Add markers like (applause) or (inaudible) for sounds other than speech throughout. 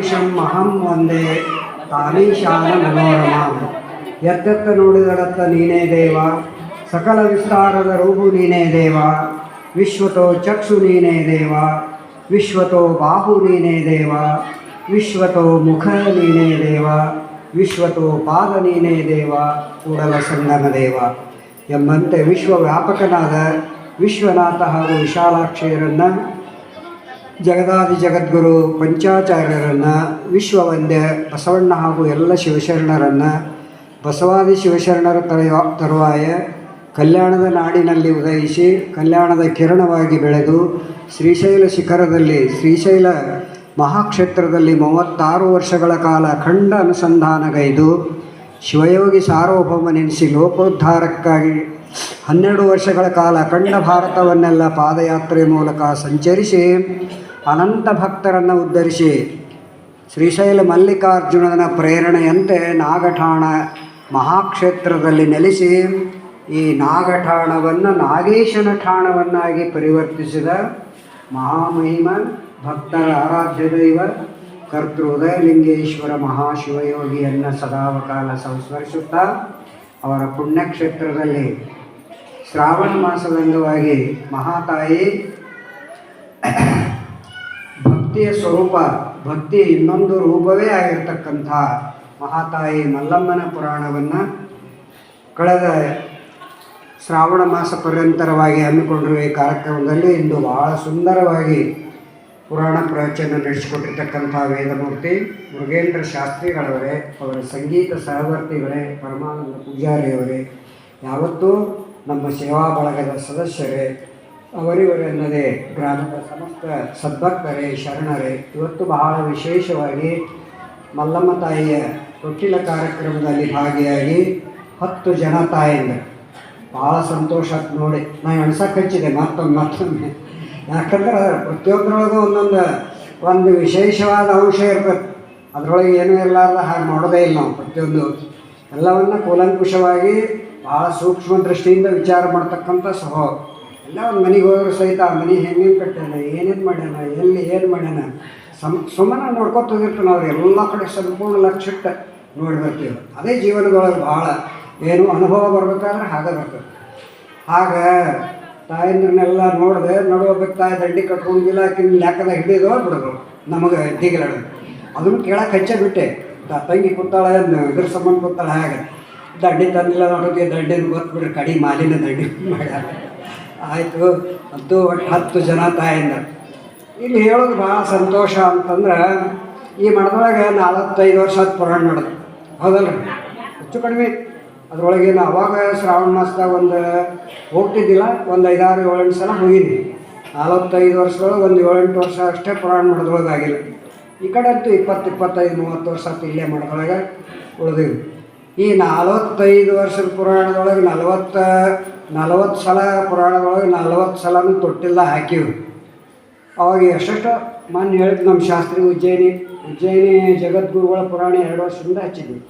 ಅಹರ್ನಿಶಂ ಅಹಂ ಒಂದೇ ತಾನೀಶಾನ ಮನೋರಮ. ಎತ್ತೆತ್ತ ನೋಡಿದಡತ್ತ ನೀನೇ ದೇವ, ಸಕಲ ವಿಸ್ತಾರದ ರೂಪು ನೀನೇ ದೇವ, ವಿಶ್ವತೋ ಚಕ್ಷು ನೀನೇ ದೇವ, ವಿಶ್ವತೋ ಬಾಹು ನೀನೇ ದೇವ, ವಿಶ್ವತೋ ಮುಖ ನೀನೇ ದೇವ, ವಿಶ್ವತೋ ಪಾದ ನೀನೇ ದೇವ, ಕೂಡಲ ಸಂಗಮ ದೇವ. ಎಂಬಂತೆ ವಿಶ್ವವ್ಯಾಪಕನಾದ ವಿಶ್ವನಾಥ ಹಾಗೂ ವಿಶಾಲಾಕ್ಷಯರನ್ನು ಜಗದಾದಿ ಜಗದ್ಗುರು ಪಂಚಾಚಾರ್ಯರನ್ನು, ವಿಶ್ವವಂದ್ಯ ಬಸವಣ್ಣ ಹಾಗೂ ಎಲ್ಲ ಶಿವಶರಣರನ್ನು, ಬಸವಾದಿ ಶಿವಶರಣರ ತರೆಯ, ತರುವಾಯ ಕಲ್ಯಾಣದ ನಾಡಿನಲ್ಲಿ ಉದಯಿಸಿ, ಕಲ್ಯಾಣದ ಕಿರಣವಾಗಿ ಬೆಳೆದು, ಶ್ರೀಶೈಲ ಶಿಖರದಲ್ಲಿ, ಶ್ರೀಶೈಲ ಮಹಾಕ್ಷೇತ್ರದಲ್ಲಿ ಮೂವತ್ತಾರು ವರ್ಷಗಳ ಕಾಲ ಖಂಡ ಅನುಸಂಧಾನಗೈದು, ಶಿವಯೋಗಿ ಸಾರ್ವಭೌಮನೆನಿಸಿ ಲೋಕೋದ್ಧಾರಕ್ಕಾಗಿ ಹನ್ನೆರಡು ವರ್ಷಗಳ ಕಾಲ ಖಂಡ ಭಾರತವನ್ನೆಲ್ಲ ಪಾದಯಾತ್ರೆ ಮೂಲಕ ಸಂಚರಿಸಿ ಅನಂತ ಭಕ್ತರನ್ನು ಉದ್ಧರಿಸಿ ಶ್ರೀಶೈಲ ಮಲ್ಲಿಕಾರ್ಜುನನ ಪ್ರೇರಣೆಯಂತೆ ನಾಗಠಾಣ ಮಹಾಕ್ಷೇತ್ರದಲ್ಲಿ ನೆಲೆಸಿ ಈ ನಾಗಠಾಣವನ್ನು ನಾಗೇಶನ ಠಾಣವನ್ನಾಗಿ ಪರಿವರ್ತಿಸಿದ ಮಹಾಮಹಿಮ ಭಕ್ತರ ಆರಾಧ್ಯ ದೈವ ಕರ್ತೃ ಉದಯಲಿಂಗೇಶ್ವರ ಮಹಾಶಿವಯೋಗಿಯನ್ನು ಸದಾವಕಾಲ ಸಂಸ್ಮರಿಸುತ್ತಾ ಅವರ ಪುಣ್ಯಕ್ಷೇತ್ರದಲ್ಲಿ ಶ್ರಾವಣ ಮಾಸದಂಗವಾಗಿ ಮಹಾತಾಯಿ ಭಕ್ತಿಯ ಸ್ವರೂಪ ಭಕ್ತಿ ಇನ್ನೊಂದು ರೂಪವೇ ಆಗಿರ್ತಕ್ಕಂಥ ಮಹಾತಾಯಿ ಮಲ್ಲಮ್ಮನ ಪುರಾಣವನ್ನು ಕಳೆದ ಶ್ರಾವಣ ಮಾಸ ಪರ್ಯಂತರವಾಗಿ ಹಮ್ಮಿಕೊಂಡಿರುವ ಈ ಕಾರ್ಯಕ್ರಮದಲ್ಲಿ ಇಂದು ಬಹಳ ಸುಂದರವಾಗಿ ಪುರಾಣ ಪ್ರವಚನ ನಡೆಸಿಕೊಟ್ಟಿರ್ತಕ್ಕಂಥ ವೇದಮೂರ್ತಿ ಮೃಗೇಂದ್ರ ಶಾಸ್ತ್ರಿಗಳವರೇ, ಅವರ ಸಂಗೀತ ಸಹವರ್ತಿಗಳೇ, ಪರಮಾನಂದ ಪೂಜಾರಿಯವರೇ, ಯಾವತ್ತೂ ನಮ್ಮ ಸೇವಾ ಬಳಗದ ಸದಸ್ಯರೇ ಅವರಿವರೆನ್ನದೇ ಗ್ರಾಮದ ಸಮಸ್ತ ಸದ್ಭಕ್ತರೇ ಶರಣರೇ, ಇವತ್ತು ಬಹಳ ವಿಶೇಷವಾಗಿ ಮಲ್ಲಮ್ಮ ತಾಯಿಯ ತೊಟ್ಟಿಲ ಕಾರ್ಯಕ್ರಮದಲ್ಲಿ ಭಾಗಿಯಾಗಿ ಹತ್ತು ಜನ ತಾಯಂದರು ಭಾಳ ಸಂತೋಷ ನೋಡಿ, ನಾ ಎಣ್ಸಕ್ಕೆ ಹಚ್ಚಿದೆ ಮತ್ತೊಮ್ಮೆ ಮತ್ತೊಮ್ಮೆ. ಯಾಕಂದ್ರೆ ಪ್ರತಿಯೊಬ್ಬರೊಳಗೂ ಒಂದೊಂದು, ಒಂದು ವಿಶೇಷವಾದ ಅಂಶ ಇರ್ತದೆ ಅದರೊಳಗೆ ಏನೂ ಇರಲಾರ್ದ ಹಾಗೆ ಮಾಡೋದೇ ಇಲ್ಲ ನಾವು ಪ್ರತಿಯೊಂದು. ಎಲ್ಲವನ್ನು ಕೂಲಂಕುಷವಾಗಿ ಭಾಳ ಸೂಕ್ಷ್ಮ ದೃಷ್ಟಿಯಿಂದ ವಿಚಾರ ಮಾಡ್ತಕ್ಕಂಥ ಸ್ವಭಾವ ಎಲ್ಲ ಒಂದು ಮನೆಗೆ ಹೋದ್ರೆ ಸಹಿತ ಆ ಮನೆ ಹೆಂಗೇನು ಕಟ್ಟಾನ ಏನೇನು ಮಾಡ್ಯಾನ, ಎಲ್ಲಿ ಏನು ಮಾಡ್ಯಾನ, ಸಮ್, ಸುಮ್ಮನೆ ನೋಡ್ಕೊತ ಹೋಗಿರ್ತೀವಿ ನಾವು ಎಲ್ಲ ಕಡೆ ಸಂಪೂರ್ಣ ಲಕ್ಷಕ್ಕ ನೋಡಿ ಬರ್ತೀವಿ. ಅದೇ ಜೀವನದೊಳಗೆ ಭಾಳ ಏನು ಅನುಭವ ಬರ್ಬೇಕಾದ್ರೆ ಹಾಗೆ ಬರ್ತದೆ. ಆಗ ತಾಯಂದ್ರನ್ನೆಲ್ಲ ನೋಡಿದೆ ನೋಡ್ಬೇಕು ತಾಯಿ ದಂಡಿ ಕಟ್ಕೊಂಡಿಲ್ಲ ಆಕಿನ ಲೆಕ್ಕದಾಗ ಹಿಡಿದು ಬಿಡೋದು ನಮಗೆ ದಿಗಿಲಾಡ ಅದನ್ನು ಕೇಳಕ್ಕೆ ಹಚ್ಚ ಬಿಟ್ಟೆ. ತಂಗಿ ಕೂತಾಳೆ ಇದ್ರ ಸಂಬಂಧ ಕೂತಾಳೆ, ಹಾಗೆ. ದಂಡಿ ತಂದಿಲ್ಲ ನೋಡೋಕೆ ದಂಡಿನ ಗೊತ್ತು ಕಡಿ ಮಾಲಿನ ದಂಡಿ (laughs) ಮಾಡ್ಯಾರ. ಆಯಿತು. ಅದು ಒಟ್ಟು ಹತ್ತು ಜನ ತಾಯಿಂದ ಇಲ್ಲಿ ಹೇಳೋದು ಭಾಳ ಸಂತೋಷ ಅಂತಂದ್ರೆ, ಈ ಮಠದೊಳಗೆ ನಲವತ್ತೈದು ವರ್ಷ ಹತ್ತು ಪುರಾಣ ನಡೆದು ಹೌದಲ್ಲ ಹೆಚ್ಚು ಕಡಿಮೆ ಅದರೊಳಗೇನು ಅವಾಗ ಶ್ರಾವಣ ಮಾಸದಾಗ ಒಂದು ಹೋಗ್ತಿದ್ದಿಲ್ಲ, ಒಂದು ಐದಾರು ಏಳೆಂಟು ಸಲ ಹೋಗಿದ್ವಿ. ನಲವತ್ತೈದು ವರ್ಷದೊಳಗೆ ಒಂದು ಏಳೆಂಟು ವರ್ಷ ಅಷ್ಟೇ ಪುರಾಣ ಮಾಡೋದ್ರೊಳಗೆ ಆಗಿಲ್ಲ ಈ ಕಡೆ ಅಂತೂ ಇಪ್ಪತ್ತು, ಇಪ್ಪತ್ತೈದು, ಮೂವತ್ತು ವರ್ಷ ಆತು ಇಲ್ಲೇ ಮಾಡೋದ್ರೊಳಗೆ ಉಳಿದೀವಿ ಈ ನಲವತ್ತೈದು ವರ್ಷದ ಪುರಾಣದೊಳಗೆ ನಲವತ್ತ ನಲವತ್ತು ಸಲ ಪುರಾಣದೊಳಗೆ ನಲವತ್ತು ಸಲನೂ ತೊಟ್ಟಿಲ್ಲ ಹಾಕಿವಿ. ಅವಾಗ ಎಷ್ಟೆಷ್ಟು ಮೊನ್ನೆ ಹೇಳಿದ್ ನಮ್ಮ ಶಾಸ್ತ್ರಿ ಉಜ್ಜಯಿನಿ ಉಜ್ಜಯಿನಿ ಜಗದ್ಗುರುಗಳ ಪುರಾಣ ಎರಡು ವರ್ಷದಿಂದ ಹಚ್ಚಿದ್ವಿ.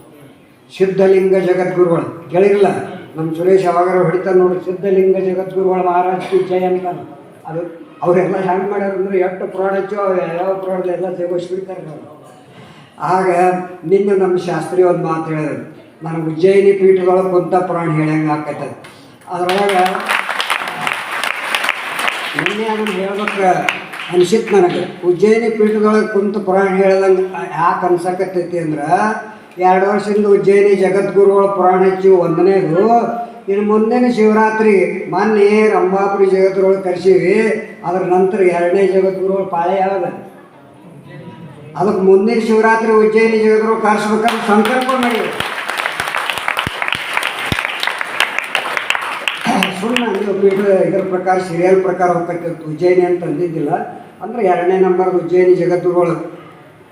ಸಿದ್ಧಲಿಂಗ ಜಗದ್ಗುರುಗಳು. ಕೇಳಿರಲಿಲ್ಲ? ನಮ್ಮ ಸುರೇಶ್ ಅವಾಗಾರ ಹೊಡಿತಾರೆ ನೋಡಿ, ಸಿದ್ಧಲಿಂಗ ಜಗದ್ಗುರುಗಳ ಮಹಾರಾಜ್ ಜಯ ಅಂತ ಅದು ಅವರೆಲ್ಲ ಹ್ಯಾಂಗೆ ಮಾಡ್ಯಾರ ಅಂದ್ರೆ ಎಷ್ಟು ಪುರಾಣ ಹಚ್ಚು ಅವ್ರು ಯಾವ ಎಲ್ಲ ತೆಗೋಸ್ಬಿಡ್ತಾರೆ ಅವರು. ಆಗ ನಿನ್ನೆ ನಮ್ಮ ಶಾಸ್ತ್ರಿ ಒಂದು ಮಾತು ಹೇಳಿದ್ರು, ನನಗೆ ಉಜ್ಜಯಿನಿ ಪೀಠದೊಳಗೆ ಕುಂತ ಪುರಾಣ ಹೇಳಂಗೆ ಆಕೈತದ. ಅದರೊಳಗೆ ನಿನ್ನೆ ಅದನ್ನು ಅನಿಸಿತ್ತು ನನಗೆ. ಉಜ್ಜಯಿನಿ ಪೀಠದೊಳಗೆ ಕುಂತು ಪುರಾಣ ಹೇಳ್ದಂಗೆ ಯಾಕೆ ಅನ್ಸಕತ್ತೈತಿ ಅಂದ್ರೆ, ಎರಡು ವರ್ಷದಿಂದ ಉಜ್ಜಯಿನಿ ಜಗದ್ಗುರುಗಳ ಪುರಾಣ ಹಚ್ಚಿ ಒಂದನೇದು, ಇನ್ನು ಮುಂದಿನ ಶಿವರಾತ್ರಿ ಮೊನ್ನೆ ರಂಭಾಪುರಿ ಜಗದ್ಗುರುಗಳು ಕರ್ಸೀವಿ, ಅದ್ರ ನಂತರ ಎರಡನೇ ಜಗದ್ಗುರುಗಳು ಪಾಳೆ ಯಾವಾಗ? ಅದಕ್ಕೆ ಮುಂದಿನ ಶಿವರಾತ್ರಿ ಉಜ್ಜಯಿನಿ ಜಗದ್ಗುರು ಕರ್ಸ್ಬೇಕಂತ ಸಂಕಲ್ಪ ಮಾಡಿದ್ರು ಪೀಠ ಇದರ ಪ್ರಕಾರ ಸೀರಿಯಲ್ ಪ್ರಕಾರ ಹೋಗ್ತಕ್ಕಂಥ ಉಜ್ಜಯಿನಿ ಅಂತ ಅಂದಿದ್ದಿಲ್ಲ. ಅಂದ್ರೆ ಎರಡನೇ ನಂಬರ್ ಉಜ್ಜಯಿನಿ ಜಗದ್ಗುರುಗಳು.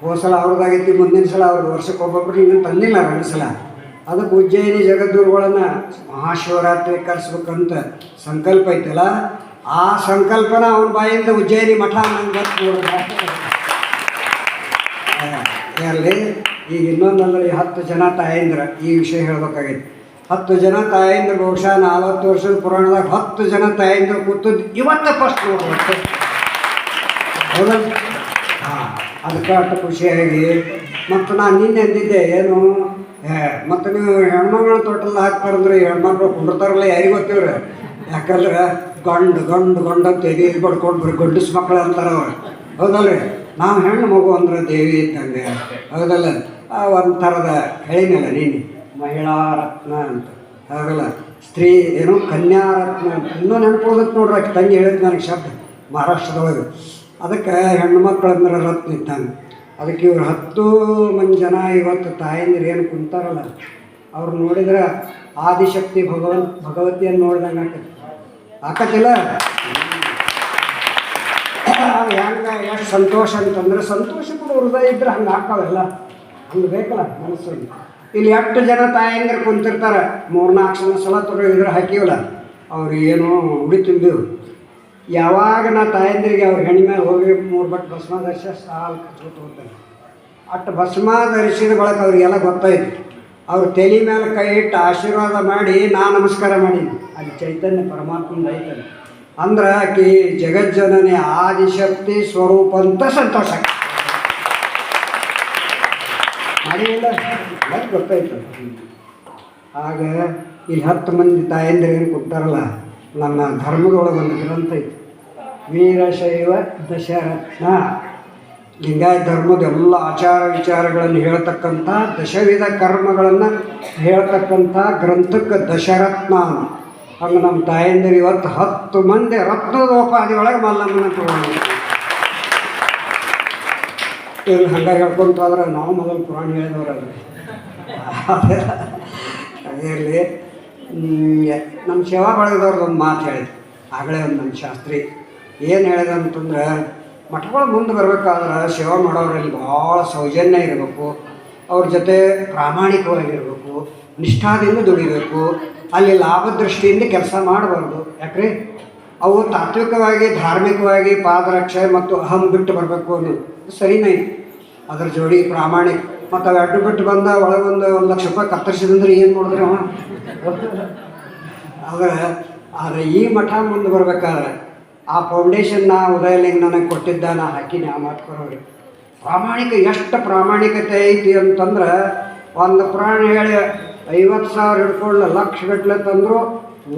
ಹೋದ ಸಲ ಅವ್ರದ್ದಾಗೈತಿ ಮುಂದಿನ ಸಲ ಅವ್ರದ್ದು ವರ್ಷಕ್ಕೆ ಒಬ್ಬೊಬ್ರು ಹಿಂಗೆ ತಂದಿಲ್ಲ ಎರಡು ಸಲ. ಅದಕ್ಕೆ ಉಜ್ಜಯಿನಿ ಜಗದ್ಗುರುಗಳನ್ನು ಮಹಾಶಿವರಾತ್ರಿ ಕರೆಸ್ಬೇಕಂತ ಸಂಕಲ್ಪ ಐತಲ್ಲ. ಆ ಸಂಕಲ್ಪನ ಅವನ ಬಾಯಿಂದ ಉಜ್ಜಯಿನಿ ಮಠ ನಂಗೆ ಅಲ್ಲಿ ಈಗ ಇನ್ನೊಂದಂದ್ರೆ ಈ ಹತ್ತು ಜನ ತಾಯಂದ್ರ ಈ ವಿಷಯ ಹೇಳ್ಬೇಕಾಗೈತಿ. ಹತ್ತು ಜನ ತಾಯಿಂದ ಬಹುಶಃ ನಾಲ್ವತ್ತು ವರ್ಷದ ಪುರಾಣದಾಗ ಹತ್ತು ಜನ ತಾಯಿಂದ ಕೂತದ್ದು ಇವತ್ತ ಫಸ್ಟ್ ನೋಡ್ಬೇಕು ಹೌದಲ್ಲ ಹಾಂ, ಅದಕ್ಕೆ ಅಷ್ಟು ಖುಷಿಯಾಗಿ, ಮತ್ತು ನಾನು ನಿನ್ನೆ ಅಂದಿದ್ದೆ, ಏನು ಮತ್ತು ನೀವು ಹೆಣ್ಮಗಳ ತೋಟಲ್ಲಿ ಹಾಕ್ತಾರಂದ್ರೆ ಹೆಣ್ಮಕ್ಳು ಕುಂಡ್ತಾರಲ್ಲ ಯಾರಿಗೆ ಗೊತ್ತಿವ್ರೆ ಯಾಕಂದ್ರೆ ಗಂಡು ಗಂಡು ಗಂಡು ಅಂತ ಎದೆ ಪಡ್ಕೊಂಡು ಬರೀ ಗಂಡಸ್ ಮಕ್ಕಳು ಅಂತಾರೆ ಅವ್ರು. ಹೌದಲ್ರಿ? ನಾವು ಹೆಣ್ಣು ಮಗು ಅಂದ್ರೆ ದೇವಿ ಇದ್ದಂಗೆ. ಹೌದಲ್ಲ? ಆ, ಒಂಥರದ ಹೇಳಿನಲ್ಲ ನೀನು. ಮಹಿಳಾ ರತ್ನ ಅಂತ. ಆಗಲ್ಲ ಸ್ತ್ರೀ ಏನು ಕನ್ಯಾ ರತ್ನ ಅಂತ. ಇನ್ನೂ ನೆನಪುದಕ್ಕೆ ನೋಡ್ರಿ ಆಕೆ ತಂಗಿ ಹೇಳಿದ್ ನನಗೆ ಶಬ್ದ, ಮಹಾರಾಷ್ಟ್ರದೊಳಗೆ. ಅದಕ್ಕೆ ಹೆಣ್ಣು ಮಕ್ಕಳಂದ್ರೆ ರತ್ನ ಇದ್ದಂಗೆ ಅದಕ್ಕೆ ಇವ್ರು ಹತ್ತು ಮಂದಿ ಜನ ಇವತ್ತು ತಾಯಂದಿರು ಏನು ಕುಂತಾರಲ್ಲ, ಅವ್ರು ನೋಡಿದ್ರೆ ಆದಿಶಕ್ತಿ ಭಗವನ್, ಭಗವತಿಯನ್ನು ನೋಡ್ದಂಗೆ ಆಕತಿ. ಆಕತಿಲ್ಲ? ಹೆಂಗೆ, ಎಷ್ಟು ಸಂತೋಷ ಅಂತಂದ್ರೆ ಸಂತೋಷ ಕೂಡ ಹೃದಯ ಇದ್ರೆ ಹಂಗೆ ಹಾಕಾವೆಲ್ಲ ಹಂಗೆ ಬೇಕಲ್ಲ ಮನಸ್ಸು ಇಲ್ಲಿ ಎಷ್ಟು ಜನ ತಾಯಂದಿರು ಕುಂತಿರ್ತಾರೆ? ಮೂರ್ನಾಲ್ಕು ಜನ ಸಲ ತೊಗೊಂಡಿದ್ರೆ ಹಾಕಿವಲ್ಲ. ಅವ್ರು ಏನು ಉಡಿ ತುಂಬಿವು ಯಾವಾಗ ನಾ ತಾಯಂದಿರಿಗೆ ಅವ್ರ ಹೆಣ್ಣು ಮೇಲೆ ಹೋಗಿ ಮೂರು ಬಟ್ ಭಸ್ಮ ಧರಿಸ ಸಾಲು ಕಚ್ಕೊತ ಹೋಗ್ತಾರೆ ಅಷ್ಟು ಭಸ್ಮ ಧರಿಸಿದ ಬಳಕ ಅವ್ರಿಗೆಲ್ಲ ಗೊತ್ತಾಯ್ತು. ಅವ್ರ ತಲೆ ಮೇಲೆ ಕೈ ಇಟ್ಟು ಆಶೀರ್ವಾದ ಮಾಡಿ ನಾ ನಮಸ್ಕಾರ ಮಾಡೀನಿ ಅಲ್ಲಿ ಚೈತನ್ಯ ಪರಮಾತ್ಮನ ಐತಲ್ಲ. ಅಂದ್ರೆ ಆಕಿ ಜಗಜ್ಜನನಿ ಆದಿಶಕ್ತಿ ಸ್ವರೂಪ ಅಂತ ಸಂತೋಷ. ಮಾಡಿಲ್ಲ? ಎಲ್ಲ ಗೊತ್ತಾಯ್ತು ಆಗ ಇಲ್ಲಿ ಹತ್ತು ಮಂದಿ ತಾಯಂದಿರು ಏನು ಕೊಡ್ತಾರಲ್ಲ ನಮ್ಮ ಧರ್ಮದೊಳಗೆ ಒಂದು ಗ್ರಂಥ ಐತಿ ವೀರಶೈವ ದಶರತ್ನ ಲಿಂಗಾಯತ ಧರ್ಮದ ಎಲ್ಲ ಆಚಾರ ವಿಚಾರಗಳನ್ನು ಹೇಳ್ತಕ್ಕಂಥ, ದಶವಿಧ ಕರ್ಮಗಳನ್ನು ಹೇಳ್ತಕ್ಕಂಥ ಗ್ರಂಥಕ್ಕೆ ದಶರತ್ನ. ಹಂಗೆ ನಮ್ಮ ತಾಯಂದಿರು ಇವತ್ತು ಹತ್ತು ಮಂದಿ ರತ್ನದೋಪಾದಿ ಒಳಗೆ ಮಲ್ಲಮ್ಮನ ತಗೊಂಡು ಇಲ್ಲಿ ಹಂಗೆ ಹೇಳ್ಕೊಂತ ಹೋದ್ರೆ ನಾವು ಮೊದಲು ಪುರಾಣ ಹೇಳಿದವ್ರಲ್ಲ ಇರಲಿ. ನಮ್ಮ ಸೇವಾ ಬಳಗದವ್ರದ್ದು ಒಂದು ಮಾತು ಹೇಳಿದ್ರು ಆಗಲೇ ಒಂದು ನಮ್ಮ ಶಾಸ್ತ್ರಿ. ಏನು ಹೇಳಿದೆ ಅಂತಂದ್ರೆ, ಮಠಗಳು ಮುಂದೆ ಬರಬೇಕಾದ್ರೆ ಸೇವಾ ಮಾಡೋರಲ್ಲಿ ಭಾಳ ಸೌಜನ್ಯ ಇರಬೇಕು. ಅವ್ರ ಜೊತೆ ಪ್ರಾಮಾಣಿಕವಾಗಿರಬೇಕು. ನಿಷ್ಠಾದಿಂದ ದುಡಿಬೇಕು. ಅಲ್ಲಿ ಲಾಭ ದೃಷ್ಟಿಯಿಂದ ಕೆಲಸ ಮಾಡಬಾರ್ದು. ಯಾಕ್ರಿ? ಅವು ತಾತ್ವಿಕವಾಗಿ, ಧಾರ್ಮಿಕವಾಗಿ ಪಾದರಕ್ಷೆ ಮತ್ತು ಅಹಂ ಬಿಟ್ಟು ಬರಬೇಕು ಅನ್ನೋದು ಸರಿನೇ. ಅದರ ಅದ್ರ ಜೋಡಿ ಪ್ರಾಮಾಣಿಕ ಮತ್ತು ಅವು ಅಡ್ಡು ಬಿಟ್ಟು ಬಂದ ಒಳಗೊಂದು ಒಂದು ಲಕ್ಷ ರೂಪಾಯಿ ಕತ್ತರಿಸಿದಂದ್ರೆ ಏನು ಮಾಡಿದ್ರೆ ಅವ? ಆದ್ರೆ ಆದರೆ ಈ ಮಠ ಮುಂದೆ ಬರ್ಬೇಕಾದ್ರೆ ಆ ಫೌಂಡೇಶನ್ ನಾ ಉದಯಲಿಂಗ್ ನನಗೆ ಕೊಟ್ಟಿದ್ದ, ನಾ ಹಾಕಿನಿ, ಆ ಮಾತು ಕೊರೋರಿ ಪ್ರಾಮಾಣಿಕ, ಎಷ್ಟು ಪ್ರಾಮಾಣಿಕತೆ ಐತಿ ಅಂತಂದ್ರೆ ಒಂದು ಪುರಾಣ ಹೇಳಿ ಐವತ್ತು ಸಾವಿರ ಹಿಡ್ಕೊಂಡು ಲಕ್ಷ ಗಟ್ಟಲೆ ತಂದರು,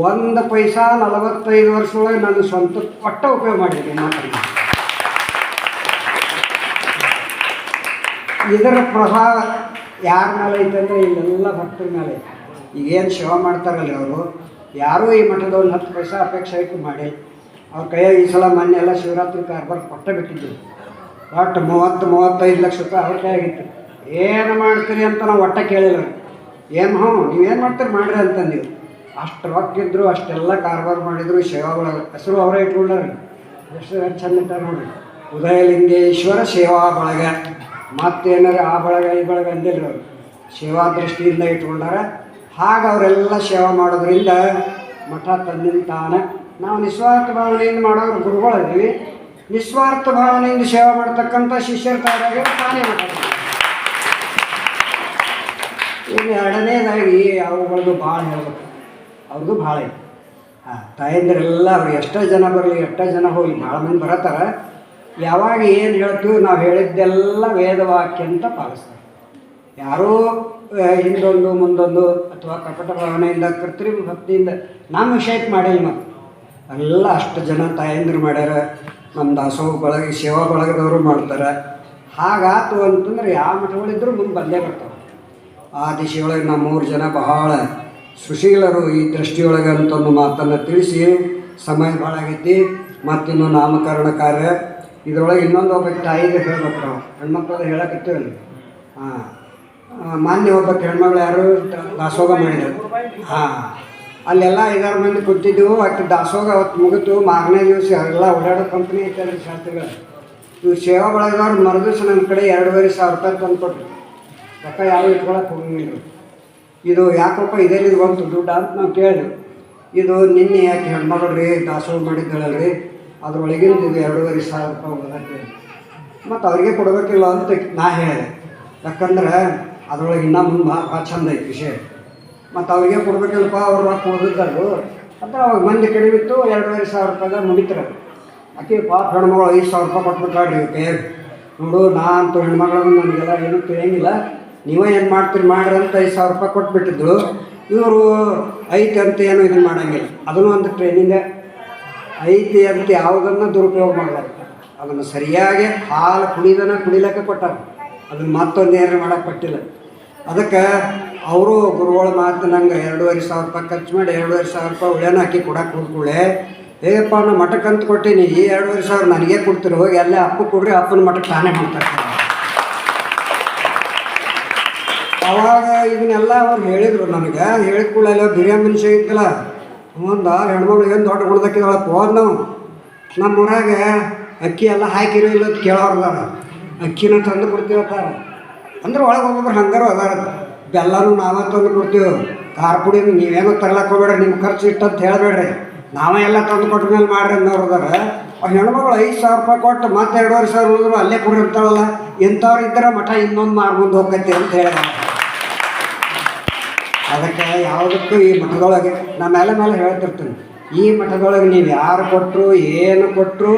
ಒಂದು ಪೈಸಾ ನಲವತ್ತೈದು ವರ್ಷದೊಳಗೆ ನನ್ನ ಸ್ವಂತ ಪಟ್ಟ ಉಪಯೋಗ ಮಾಡಿದ್ದೀನಿ ಮಾತನ್ನು ಇದರ ಪ್ರಭಾವ ಯಾರ ಮೇಲೆ ಐತೆ ಅಂದರೆ ಇಲ್ಲೆಲ್ಲ ಭಕ್ತರ ಮೇಲೆ ಐತೆ. ಈಗೇನು ಸೇವಾ ಮಾಡ್ತಾರಲ್ಲ ಅವರು? ಯಾರೂ ಈ ಮಠದವ್ರು ಹತ್ತು ಪೈಸಾ ಅಪೇಕ್ಷೆ ಇಟ್ಟು ಮಾಡಿ ಅವ್ರ ಕೈಯಾಗ ಈ ಸಲ ಮೊನ್ನೆ ಎಲ್ಲ ಶಿವರಾತ್ರಿ ಕಾರ್ಬಾರ್ ಕೊಟ್ಟೆ ಬಿಟ್ಟಿದ್ದು ಒಟ್ಟು ಮೂವತ್ತು, ಮೂವತ್ತೈದು ಲಕ್ಷ ರೂಪಾಯಿ ಅವ್ರ ಕೈಯಾಗಿತ್ತು ಏನು ಮಾಡ್ತೀರಿ ಅಂತ ನಾವು ಒಟ್ಟ ಕೇಳಿಲ್ಲ. ಏನು ಹ್ಞೂ ನೀವೇನು ಮಾಡ್ತೀರಿ? ಮಾಡ್ರಿ ಅಂತಂದೀವಿ ಅಷ್ಟು ರೊಕ್ಕಿದ್ರು ಅಷ್ಟೆಲ್ಲ ಕಾರ್ಬಾರ್ ಮಾಡಿದ್ರು ಸೇವಾಗಳ ಹೆಸರು ಅವರೇ ಇಟ್ಕೊಂಡ್ರಿ ಎಷ್ಟು ಚಂದ ಇಟ್ಟಾರ ನೋಡ್ರಿ. ಉದಯಲಿಂಗೇಶ್ವರ ಸೇವಾ ಬಳಗ. ಮತ್ತೇನಾರ ಆ ಬಳಗ ಈ ಬಳಗ ಅಂದಿಲ್ಲ ಸೇವಾ ದೃಷ್ಟಿಯಿಂದ ಇಟ್ಕೊಂಡಾರ ಹಾಗೆ ಅವರೆಲ್ಲ ಸೇವಾ ಮಾಡೋದ್ರಿಂದ ಮಠ ತಂದಿನ ತಾನ. ನಾವು ನಿಸ್ವಾರ್ಥ ಭಾವನೆಯಿಂದ ಮಾಡೋರು ಗುರುಗಳಿದ್ದೀವಿ ನಿಸ್ವಾರ್ಥ ಭಾವನೆಯಿಂದ ಸೇವಾ ಮಾಡ್ತಕ್ಕಂಥ ಶಿಷ್ಯರ ತಯಾರಾಗಿ ತಾನೇ ಮಾಡ್ತಾರೆ ಇನ್ನು ಎರಡನೇದಾಗಿ ಅವುಗಳದ್ದು ಭಾಳ ಹೇಳ್ಬೇಕು. ಅವ್ರದ್ದು ಭಾಳ ಐತಿ ಹಾಂ ತಾಯಂದಿರೆಲ್ಲ ಅವ್ರು ಎಷ್ಟೋ ಜನ ಬರಲಿ, ಎಷ್ಟೋ ಜನ ಹೋಗಿ ಭಾಳ ಮಂದಿ ಬರತ್ತಾರ. ಯಾವಾಗ ಏನು ಹೇಳ್ತೀವಿ ನಾವು ಹೇಳಿದ್ದೆಲ್ಲ ವೇದವಾಕ್ಯ ಅಂತ ಪಾಲಿಸ್ತಾರೆ. ಯಾರೋ ಹಿಂದೊಂದು, ಮುಂದೊಂದು ಅಥವಾ ಕಪಟ ಭಾವನೆಯಿಂದ, ಕೃತ್ರಿಮ ಭಕ್ತಿಯಿಂದ ನಮ್ಮ ವಿಷಯಕ್ಕೆ ಮಾಡಿಲ್ಲ ಮತ್ತು. ಎಲ್ಲ ಅಷ್ಟು ಜನ ತಾಯಂದ್ರು ಮಾಡ್ಯಾರ ನಮ್ಮ ದಾಸೋಹ ಬಳಗ, ಸೇವಾ ಬಳಗದವರು ಮಾಡ್ತಾರೆ. ಹಾಗಾತು ಅಂತಂದ್ರೆ ಯಾವ ಮಠಗಳಿದ್ರು ಮುಂದೆ ಬಂದೇ ಬರ್ತಾವೆ. ಆ ದಿಶೆಯೊಳಗೆ ನಮ್ಮ ಮೂರು ಜನ ಬಹಳ ಸುಶೀಲರು ಈ ದೃಷ್ಟಿಯೊಳಗೆ ಅಂತ ಒಂದು ಮಾತನ್ನು ತಿಳಿಸಿ, ಸಮಯ ಭಾಳ ಆಗೈತಿ. ಮತ್ತಿನ್ನು ನಾಮಕರಣ ಕಾರ್ಯ ಇದರೊಳಗೆ ಇನ್ನೊಂದು ಒಬ್ಬ ತಾಯಿಗೆ ಹೇಳ್ಬೇಕು ನಾವು ಹೆಣ್ಮಕ್ಳದ್ದು ಹೇಳಕತ್ತೀವಲ್ಲ ಹಾಂ. ಮಾನ್ಯ ಒಬ್ಬ ಹೆಣ್ಮಗಳು ಯಾರು ದಾಸೋಗ ಮಾಡಿದ್ರು. ಹಾಂ. ಅಲ್ಲೆಲ್ಲ ಐದಾರು ಮಂದಿ ಕೂತಿದ್ದೆವು ಅಷ್ಟು ದಾಸೋಗ ಅವತ್ತು ಮುಗಿತು, ಮಾರನೇ ದಿವಸ ಎಲ್ಲ ಓಡಾಡೋ ಕಂಪ್ನಿ ಐತಲ್ರಿ ಶಾಸ್ತ್ರಿಗಳು ಇವ್ರು ಸೇವಾ ಬಳಗದವ್ರು ಮರುದಿವಸ ನನ್ನ ಕಡೆ ಎರಡೂವರೆ ಸಾವಿರ ರೂಪಾಯಿ ತಂದು ಕೊಟ್ಟರು ರೊಕ್ಕ ಯಾವ ಇಟ್ಕೊಳಕ್ಕೆ ಹೋಗಿಲ್ಲ. ಇದು ಯಾಕಪ್ಪ ಇದೇನಿದು ಬಂತು ದುಡ್ಡು ಅಂತ ನಾವು ಕೇಳಿದ್ವಿ. ಇದು ನಿನ್ನೆ ಯಾಕೆ ಹೆಣ್ಮಗಳು ರೀ, ದಾಸೋಹ ಮಾಡಿದ್ದಳಲ್ರಿ? ಅದ್ರೊಳಗಿಂದ ಇದು ಎರಡೂವರೆ ಸಾವಿರ ರೂಪಾಯಿ ಹೋಗತ್ತೆ ಮತ್ತು ಅವ್ರಿಗೆ ಕೊಡಬೇಕಿಲ್ಲ ಅಂತ ನಾ ಹೇಳಿದೆ. ಯಾಕಂದ್ರೆ ಅದ್ರೊಳಗೆ ಇನ್ನೂ ಮುಂದೆ ಭಾಳ ಚಂದ ಐತಿ ವಿಷಯ. ಮತ್ತು ಅವ್ರಿಗೆ ಕೊಡಬೇಕಿಲ್ಲಪ್ಪ, ಅವ್ರು ರೊಕ್ಕ ಉಳಿದಿದ್ದಾರು ಅಂತ ಅವಾಗ ಮಂದಿ ಕಡಿಮೆ ಇತ್ತು, ಎರಡೂವರೆ ಸಾವಿರ ರೂಪಾಯಿದಾಗ ಮುಗಿತಾರೆ ಆಕೆ ಪಾಪ ಹೆಣ್ಮಗಳು ಐದು ಸಾವಿರ ರೂಪಾಯಿ ಕೊಟ್ಬಿಟ್ಟಾಡ್ರಿ ಕೈಯಾಗ ನೋಡು, ನಾ ಅಂತೂ ಹೆಣ್ಮಗಳನ್ನು ನನಗೆಲ್ಲ ಏನೂ ತಿಳಿಯಂಗಿಲ್ಲ. ನೀವೇ ಏನು ಮಾಡ್ತೀರಿ, ಮಾಡ್ರಿ ಅಂತ ಐದು ಸಾವಿರ ರೂಪಾಯಿ ಕೊಟ್ಬಿಟ್ಟಿದ್ರು. ಇವರು ಐತೆ ಅಂತ ಏನು ಇದನ್ನು ಮಾಡಂಗಿಲ್ಲ. ಅದನ್ನು ಒಂದು ಟ್ರೈನಿಂಗ್ ಐತಿ ಅಂತ ಯಾವುದನ್ನು ದುರುಪಯೋಗ ಮಾಡಬಾರ್ದು ಅದನ್ನು ಸರಿಯಾಗಿ ಹಾಲು ಕುಡಿದನ ಕುಡಿಲಕ್ಕೆ ಕೊಟ್ಟಾರ ಅದನ್ನು ಮತ್ತೊಂದು ಏನಾರು ಮಾಡಕ್ಕೆ ಕೊಟ್ಟಿಲ್ಲ ಅದಕ್ಕೆ ಅವರು ಗುರುಗಳ ಮಾತು ನಂಗೆ ಎರಡೂವರೆ ಸಾವಿರ ರೂಪಾಯಿ ಖರ್ಚು ಮಾಡಿ ಎರಡೂವರೆ ಸಾವಿರ ರೂಪಾಯಿ ಉಳ್ಯಾನ ಹಾಕಿ ಕೊಡಕ್ಕೆ ಕೂತ್ಕೊಳ್ಳೆ ಹೇಗಪ್ಪ ನಾ ಮಠಕ್ಕೆ ಅಂತ ಕೊಟ್ಟೀನಿ, ಈ ಎರಡೂವರೆ ಸಾವಿರ ನನಗೆ ಕೊಡ್ತೀರಿ, ಹೋಗಿ ಅಲ್ಲೇ ಅಪ್ಪ ಕೊಡ್ರಿ, ಅಪ್ಪನ ಮಠಕ್ಕೆ ತಾನೇ ಮಾಡ್ತಾರೆ ಅವಾಗ ಇದನ್ನೆಲ್ಲ ಅವ್ರು ಹೇಳಿದರು ನನಗೆ, ಹೇಳಿದ ಬಿರಿಯಾನಿ ಮನುಷ್ಯ ಇತ್ತಲ್ಲ ಒಂದು ಹೆಣ್ಮಗಳು ಏನು ದೊಡ್ಡ ಗುಣದಕ್ಕಿದಾಳಪ್ಪ ಹೋದ್ ನಾವು ನಮ್ಮ ಊರಾಗ ಅಕ್ಕಿ ಎಲ್ಲ ಹಾಕಿರೋ ಇಲ್ಲ ಕೇಳೋರ್ದಾರ ಅಕ್ಕಿನ ತಂದು ಕೊಡ್ತೀವತ್ತಾರ ಅಂದ್ರೆ ಒಳಗೆ ಒಬ್ಬೊಬ್ರು ಹಂಗಾರು ಅದಾರ. ಬೆಲ್ಲನೂ ನಾವೇ ತಂದು ಕೊಡ್ತೀವಿ. ಖಾರ ಪುಡಿನೂ ನೀವೇನೋ ತರ್ಲಕ್ಕೆ ಹೋಗ್ಬೇಡ್ರಿ ನಿಮ್ಮ ಖರ್ಚು ಇಟ್ಟಂತ ಹೇಳಬೇಡ್ರಿ. ನಾವೇ ಎಲ್ಲ ತಂದು ಕೊಟ್ಟ ಮೇಲೆ ಮಾಡ್ರಿ ಅನ್ನೋರು ಆ ಹೆಣ್ಮಗಳು ಐದು ಸಾವಿರ ರೂಪಾಯಿ ಕೊಟ್ಟು ಮತ್ತೆ ಎರಡೂವರೆ ಸಾವಿರ ಉಳಿದ್ರು ಅಲ್ಲೇ ಕೊಡ್ರಿ ಅಂತಾಳಲ್ಲ. ಇಂಥವ್ರು ಇದ್ದರೆ ಮಠ ಇನ್ನೊಂದು ಮಾರ್ಬಂದು ಹೋಗ್ತೈತಿ ಅಂತ ಹೇಳಿದ ಅದಕ್ಕೆ ಯಾವುದಕ್ಕೂ ಈ ಮಠದೊಳಗೆ ನಾನು ಮೇಲೆ ಮೇಲೆ ಹೇಳ್ತಿರ್ತೀನಿ ಈ ಮಠದೊಳಗೆ ನೀವು ಯಾರು ಕೊಟ್ಟರು ಏನು ಕೊಟ್ಟರು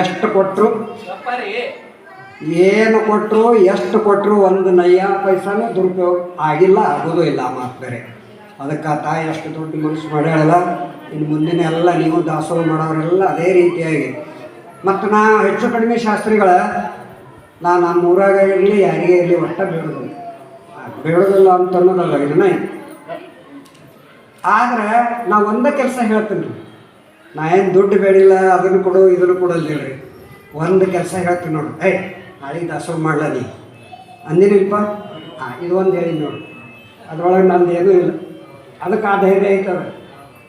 ಎಷ್ಟು ಕೊಟ್ಟರು ಏನು ಕೊಟ್ಟರು ಎಷ್ಟು ಕೊಟ್ಟರು ಒಂದು ನಯ್ಯ ಪೈಸಾನು ದುರುಪಯೋಗ ಆಗಿಲ್ಲ, ಆಗೋದು ಇಲ್ಲ ಮಾತು ಬೇರೆ. ಅದಕ್ಕೆ ತಾಯಿ ಅಷ್ಟು ದೊಡ್ಡ ಮನಸ್ಸು ಮಾಡ್ಯಾಳಲ್ಲ ಇನ್ನು ಮುಂದಿನ ಎಲ್ಲ ನೀವು ದಾಸೋಹ ಮಾಡೋರೆಲ್ಲ ಅದೇ ರೀತಿಯಾಗಿ. ಮತ್ತು ನಾ ಹೆಚ್ಚು ಕಡಿಮೆ ಶಾಸ್ತ್ರಿಗಳ, ನಾ ನಮ್ಮ ಊರಾಗ ಇರಲಿ, ಯಾರಿಗೇ ಇರಲಿ ಒಟ್ಟ ಬೇಡೋದಿಲ್ಲ ಬೇಡೋದಿಲ್ಲ ಅಂತ ಅನ್ನೋದಲ್ಲ, ಇದನ್ನ. ಆದ್ರೆ ನಾ ಒಂದೇ ಕೆಲಸ ಹೇಳ್ತೀನಿ. ರೀ ನಾ ಏನು ದುಡ್ಡು ಬೇಡಿಲ್ಲ, ಅದನ್ನು ಕೊಡು, ಇದನ್ನು ಹೇಳ್ರಿ. ಒಂದು ಕೆಲಸ ಹೇಳ್ತೀನಿ ನೋಡು. ಏಯ್, ನಾಳೆ ದಾಸೋಹ ಮಾಡ್ಲ ನೀ? ಅಂದಿನಿಲ್ಪ ಹಾಂ, ಇದು ಒಂದು ಹೇಳಿ ನೋಡು. ಅದ್ರೊಳಗೆ ನಂದು ಏನೂ ಇಲ್ಲ. ಅದಕ್ಕೆ ಆ ಧೈರ್ಯ ಐತದ.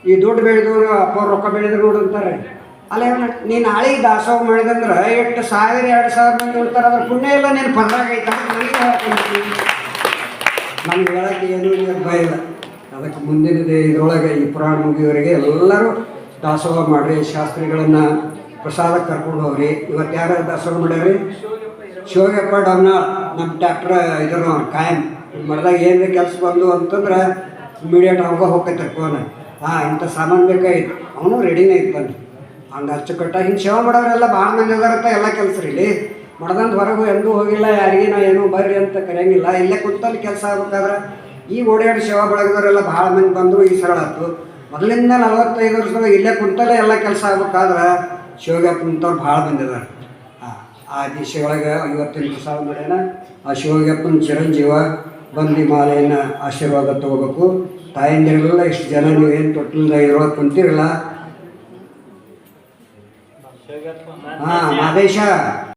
ಈ ದುಡ್ಡು ಬೆಳೆದವರು ಅಪ್ಪ ರೊಕ್ಕ ಬೆಳೆದ್ರು ನೋಡು ಅಂತಾರೆ. ಅಲ್ಲ ನೀ ನಾಳೆ ದಾಸೋಹ ಮಾಡಿದಂದ್ರೆ ಎಷ್ಟು ಸಾವಿರ, ಎರಡು ಸಾವಿರ ಮಂದಿ ಉಳ್ತಾರೆ, ಅದ್ರ ಪುಣ್ಯ ಇಲ್ಲ, ನೀನು ಅಂತ ನನಗೆ ಹೇಳ್ತೀನಿ. ನಮ್ಗೆ ಹೇಳಕ್ಕೆ ಏನೂ ಭಯ ಇಲ್ಲ. ಅದಕ್ಕೆ ಮುಂದಿನದೇ ಇದರೊಳಗೆ ಈ ಪುರಾಣ ಮುಗಿಯೋರಿಗೆ ಎಲ್ಲರೂ ದಾಸೋಹ ಮಾಡಿರಿ, ಶಾಸ್ತ್ರಿಗಳನ್ನು ಪ್ರಸಾದಕ್ಕೆ ಕರ್ಕೊಂಡು ಹೋಗ್ರಿ. ಇವತ್ತು ಯಾರು ದಾಸೋಹ ಮಾಡ್ಯಾರಿ ಶಿವಗಪ್ಪ ಡಾಮ್ನ ನಮ್ಮ ಡಾಕ್ಟ್ರ ಇದ್ರು ಕಾಯಂ. ಮಾಡಿದಾಗ ಏನು ಕೆಲಸ ಬಂದು ಅಂತಂದ್ರೆ ಇಮಿಡಿಯೇಟ್ ಅವಾಗ ಹೋಗ್ತೈತೆ ಫೋನ್ ಹಾಂ ಇಂಥ ಸಾಮಾನು ಬೇಕಾಗಿತ್ತು. ಅವನು ರೆಡಿನೇ ಬನ್ನಿ ಹಂಗೆ ಅಚ್ಚುಕಟ್ಟ ಹಿಂಗೆ ಸೇವೆ ಮಾಡೋರೆಲ್ಲ ಭಾಳ ಮಂದಿ ಅದಾರಂತ ಎಲ್ಲ ಕೆಲಸ ರೀ ಇಲ್ಲಿ. ಮಡ್ದಂದು ಹೊರಗೆ ಎಂದೂ ಹೋಗಿಲ್ಲ ಯಾರಿಗೆ ನಾ ಏನೂ ಬರ್ರಿ ಅಂತ ಕರೆಯಂಗಿಲ್ಲ. ಇಲ್ಲೇ ಕುಂತಲ್ಲಿ ಕೆಲಸ ಆಗ್ಬೇಕಾದ್ರೆ ಈ ಓಡಾಡಿ ಸೇವಾ ಬಳಗದವರೆಲ್ಲ ಭಾಳ ಮಂದಿ ಬಂದರು ಈ ಸರಳ ಆಯ್ತು. ಮೊದಲಿಂದ ನಲವತ್ತೈದು ವರ್ಷದಾಗ ಇಲ್ಲೇ ಕುಂತಲ್ಲೇ ಎಲ್ಲ ಕೆಲಸ ಆಗ್ಬೇಕಾದ್ರೆ ಶಿವಗಪ್ಪ ನಿಂತವ್ರು ಭಾಳ ಬಂದಿದ್ದಾರೆ. ಆ ದಿಶೆ ಒಳಗೆ ಇವತ್ತಿನ ಪ್ರಸಾದ ಮಾಡ್ಯಾನ ಆ ಶಿವಗಪ್ಪನ ಚಿರಂಜೀವ ಬಂದು ಮಾಲೆಯನ್ನು ಆಶೀರ್ವಾದ ತಗೋಬೇಕು. ತಾಯಂದಿರಲ್ಲ ಇಷ್ಟು ಜನ ನೀವು ಏನು ತೊಟ್ಟಿಲ್ದ ಇದ್ರೊಳಗೆ ಕುಂತಿರಲ್ಲ. ಹಾಂ ಮಾದೇಶ.